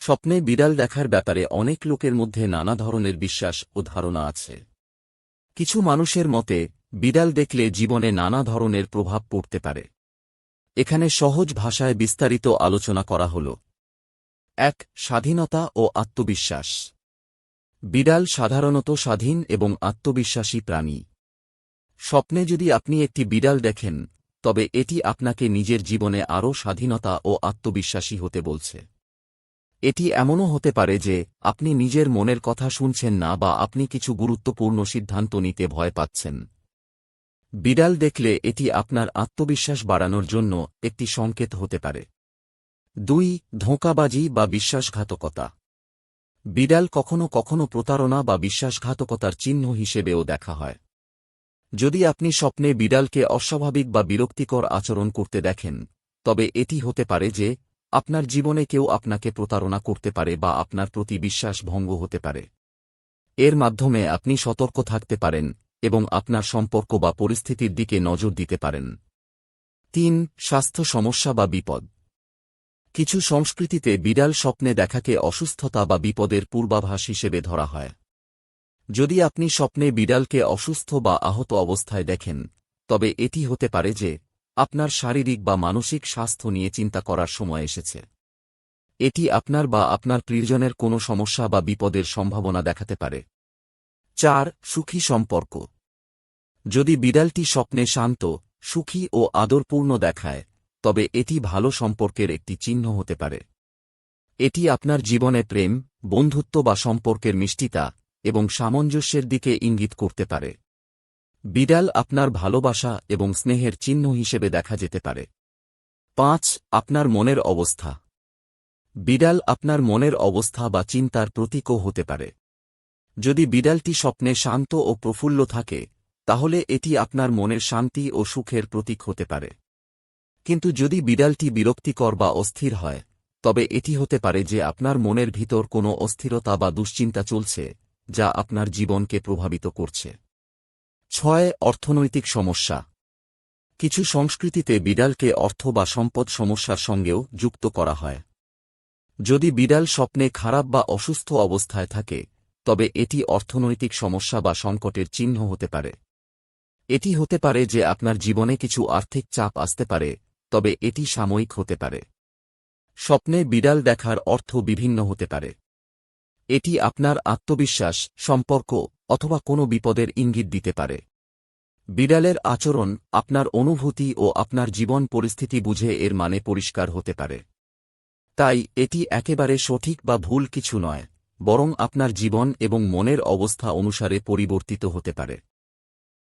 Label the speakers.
Speaker 1: স্বপ্নে বিড়াল দেখার ব্যাপারে অনেক লোকের মধ্যে নানা ধরনের বিশ্বাস ও ধারণা আছে। কিছু মানুষের মতে, বিড়াল দেখলে জীবনে নানা ধরনের প্রভাব পড়তে পারে। এখানে সহজ ভাষায় বিস্তারিত আলোচনা করা হল। এক, স্বাধীনতা ও আত্মবিশ্বাস। বিড়াল সাধারণত স্বাধীন এবং আত্মবিশ্বাসী প্রাণী। স্বপ্নে যদি আপনি একটি বিড়াল দেখেন, তবে এটি আপনাকে নিজের জীবনে আরও স্বাধীনতা ও আত্মবিশ্বাসী হতে বলছে। এটি এমনও হতে পারে যে, আপনি নিজের মনের কথা শুনছেন না বা আপনি কিছু গুরুত্বপূর্ণ সিদ্ধান্ত নিতে ভয় পাচ্ছেন। বিড়াল দেখলে এটি আপনার আত্মবিশ্বাস বাড়ানোর জন্য একটি সংকেত হতে পারে। দুই, ধোঁকাবাজি বা বিশ্বাসঘাতকতা। বিড়াল কখনো কখনো প্রতারণা বা বিশ্বাসঘাতকতার চিহ্ন হিসেবেও দেখা হয়। যদি আপনি স্বপ্নে বিড়ালকে অস্বাভাবিক বা বিরক্তিকর আচরণ করতে দেখেন, তবে এটি হতে পারে যে আপনার জীবনে কেউ আপনাকে প্রতারণা করতে পারে বা আপনার প্রতি বিশ্বাস ভঙ্গ হতে পারে। এর মাধ্যমে আপনি সতর্ক থাকতে পারেন এবং আপনার সম্পর্ক বা পরিস্থিতির দিকে নজর দিতে পারেন। তিন, স্বাস্থ্য সমস্যা বা বিপদ। কিছু সংস্কৃতিতে বিড়াল স্বপ্নে দেখাকে অসুস্থতা বা বিপদের পূর্বাভাস হিসেবে ধরা হয়। যদি আপনি স্বপ্নে বিড়ালকে অসুস্থ বা আহত অবস্থায় দেখেন, তবে এটি হতে পারে যে আপনার শারীরিক বা মানসিক স্বাস্থ্য নিয়ে চিন্তা করার সময় এসেছে। এটি আপনার বা আপনার প্রিয়জনের কোনো সমস্যা বা বিপদের সম্ভাবনা দেখাতে পারে। চার, সুখী সম্পর্ক। যদি বিড়ালটি স্বপ্নে শান্ত, সুখী ও আদরপূর্ণ দেখায়, তবে এটি ভালো সম্পর্কের একটি চিহ্ন হতে পারে। এটি আপনার জীবনে প্রেম, বন্ধুত্ব বা সম্পর্কের মিষ্টিতা এবং সামঞ্জস্যের দিকে ইঙ্গিত করতে পারে। বিড়াল আপনার ভালোবাসা এবং স্নেহের চিহ্ন হিসেবে দেখা যেতে পারে। পাঁচ, আপনার মনের অবস্থা। বিড়াল আপনার মনের অবস্থা বা চিন্তার প্রতীকও হতে পারে। যদি বিড়ালটি স্বপ্নে শান্ত ও প্রফুল্ল থাকে, তাহলে এটি আপনার মনের শান্তি ও সুখের প্রতীক হতে পারে। কিন্তু যদি বিড়ালটি বিরক্তিকর বা অস্থির হয়, তবে এটি হতে পারে যে আপনার মনের ভিতর কোনো অস্থিরতা বা দুশ্চিন্তা চলছে, যা আপনার জীবনকে প্রভাবিত করছে। ছয় অর্থনৈতিক সমস্যা। কিছু সংস্কৃতিতে বিড়ালকে অর্থ বা সম্পদ সমস্যার সঙ্গেও যুক্ত করা হয়। যদি বিড়াল স্বপ্নে খারাপ বা অসুস্থ অবস্থায় থাকে, তবে এটি অর্থনৈতিক সমস্যা বা সংকটের চিহ্ন হতে পারে। এটি হতে পারে যে আপনার জীবনে কিছু আর্থিক চাপ আসতে পারে, তবে এটি সাময়িক হতে পারে। স্বপ্নে বিড়াল দেখার অর্থ বিভিন্ন হতে পারে। এটি আপনার আত্মবিশ্বাস, সম্পর্ক অথবা কোনো বিপদের ইঙ্গিত দিতে পারে। বিড়ালের আচরণ আপনার অনুভূতি ও আপনার জীবন পরিস্থিতি বুঝে এর মানে পরিষ্কার হতে পারে। তাই এটি একেবারে সঠিক বা ভুল কিছু নয়, বরং আপনার জীবন এবং মনের অবস্থা অনুসারে পরিবর্তিত হতে পারে।